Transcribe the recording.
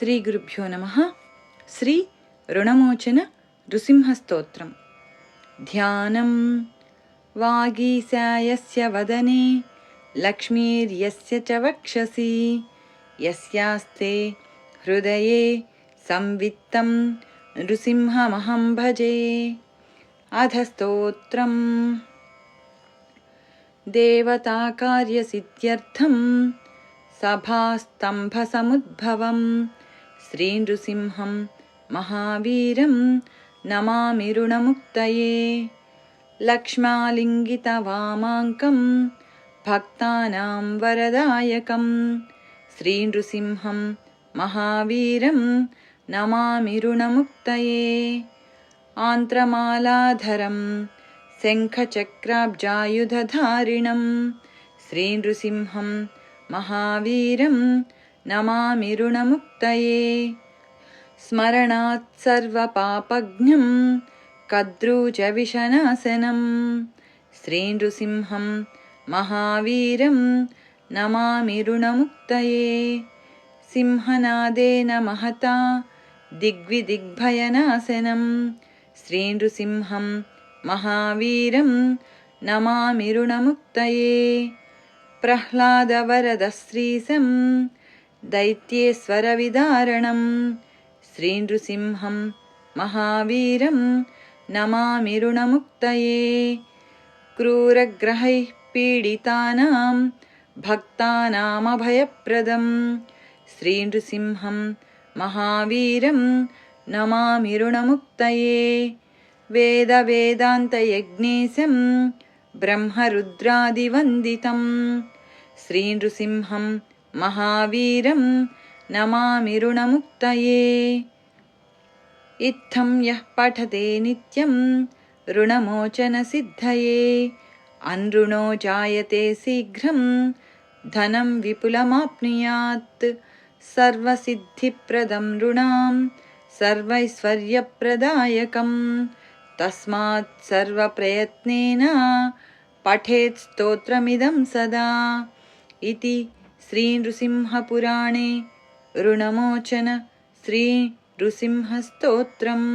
श्रीगुरुभ्यो नमः. श्री ऋणमोचन नृसिंहस्तोत्रम्. ध्यानं वागीसायस्य वदने. लक्ष्मीर्यस्य च वक्षसि. यस्यास्ते हृदये संवित्तं नृसिंहमहं भजे अधस्तोत्रम्. देवताकार्यसिद्ध्यर्थं सभास्तम्भसमुद्भवम् श्रीनृसिंहं महावीरं नमामि ऋणमुक्तये लक्ष्मालिङ्गितवामाङ्कं भक्तानां वरदायकं श्रीनृसिंहं महावीरं नमामि ऋणमुक्तये आन्त्रमालाधरं शङ्खचक्राब्जायुधधारिणं श्रीनृसिंहं महावीरं నమామి రుణముక్తయే స్మరణాత్ సర్వపాపఘ్నం కద్రూచ విషనాశనం శ్రీనృసింహం మహావీరం నమామి రుణముక్తయే సింహనాదేన మహతా దిగ్విదిగ్భయనాశనం శ్రీనృసింహం మహావీరం నమామి రుణముక్తయే ప్రహ్లాదవరద శ్రీశం दैत्येश्वरविदारणं श्रीनृसिंहं महावीरं नमामि ऋणमुक्तये क्रूरग्रहैः पीडितानां भक्तानामभयप्रदं श्रीनृसिंहं महावीरं नमामि ऋणमुक्तये वेदवेदान्तयज्ञेशं ब्रह्मरुद्रादिवन्दितं श्रीनृसिंहं महावीरं नमामि ऋणमुक्तये इत्थं यः पठते नित्यं ऋणमोचनसिद्धये अनृणो जायते शीघ्रं धनं विपुलमाप्नुयात् सर्वसिद्धिप्रदं ऋणां सर्वैश्वर्यप्रदायकं तस्मात् सर्वप्रयत्नेन पठेत् स्तोत्रमिदं सदा इति श्रीनृसिंहपुराणे ऋणमोचन श्रीनृसिंहस्तोत्रम्